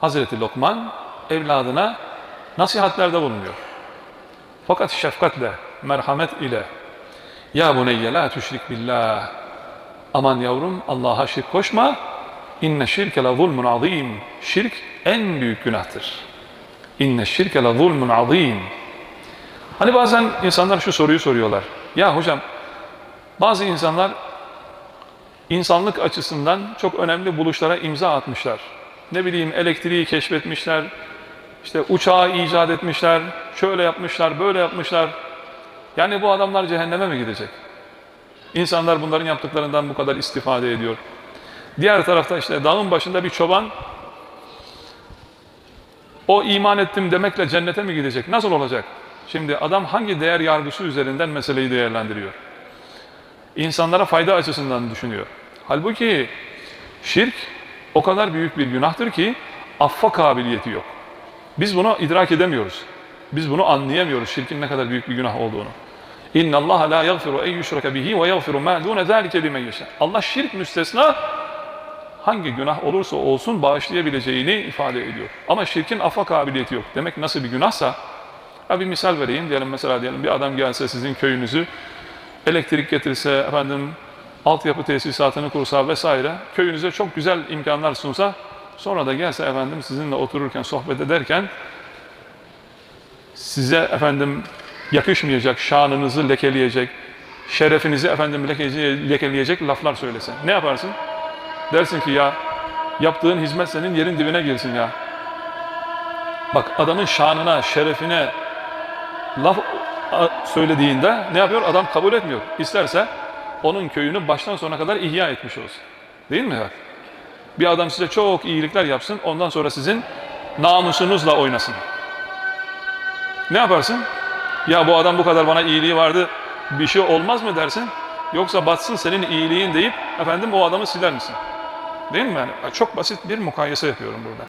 Hazreti Lokman evladına nasihatlerde bulunuyor. Fakat şefkatle, merhamet ile Ya buneyye la tüşrik billah Aman yavrum Allah'a şirk koşma İnne şirke la zulmun azim Şirk en büyük günahtır. İnne şirke la zulmun azim Hani bazen insanlar şu soruyu soruyorlar. Ya hocam bazı insanlar insanlık açısından çok önemli buluşlara imza atmışlar. Ne bileyim elektriği keşfetmişler, işte uçağı icat etmişler, şöyle yapmışlar, böyle yapmışlar. Yani bu adamlar cehenneme mi gidecek? İnsanlar bunların yaptıklarından bu kadar istifade ediyor. Diğer tarafta işte dağın başında bir çoban o iman ettim demekle cennete mi gidecek? Nasıl olacak? Şimdi adam hangi değer yargısı üzerinden meseleyi değerlendiriyor? İnsanlara fayda açısından düşünüyor. Halbuki şirk o kadar büyük bir günahtır ki affa kabiliyeti yok. Biz bunu idrak edemiyoruz. Biz bunu anlayamıyoruz şirkin ne kadar büyük bir günah olduğunu. İnna Allah la yaghfiru en yushraka bihi ve yaghfiru ma dun zalika limen yasha. Allah şirk müstesna hangi günah olursa olsun bağışlayabileceğini ifade ediyor. Ama şirkin affa kabiliyeti yok. Demek nasıl bir günahsa Ha bir misal vereyim diyelim mesela diyelim bir adam gelse sizin köyünüzü elektrik getirse efendim altyapı tesisatını kursa vesaire köyünüze çok güzel imkanlar sunsa sonra da gelse efendim sizinle otururken sohbet ederken size efendim yakışmayacak, şanınızı lekeleyecek, şerefinizi efendim leke- lekeleyecek laflar söylese. Ne yaparsın? Dersin ki ya yaptığın hizmet senin yerin dibine girsin ya. Bak adamın şanına, şerefine laf söylediğinde ne yapıyor? Adam kabul etmiyor. İsterse onun köyünü baştan sona kadar ihya etmiş olsun. Değil mi? Bir adam size çok iyilikler yapsın, ondan sonra sizin namusunuzla oynasın. Ne yaparsın? Ya bu adam bu kadar bana iyiliği vardı, bir şey olmaz mı dersin? Yoksa batsın senin iyiliğin deyip efendim o adamı siler misin? Değil mi yani? Çok basit bir mukayese yapıyorum burada.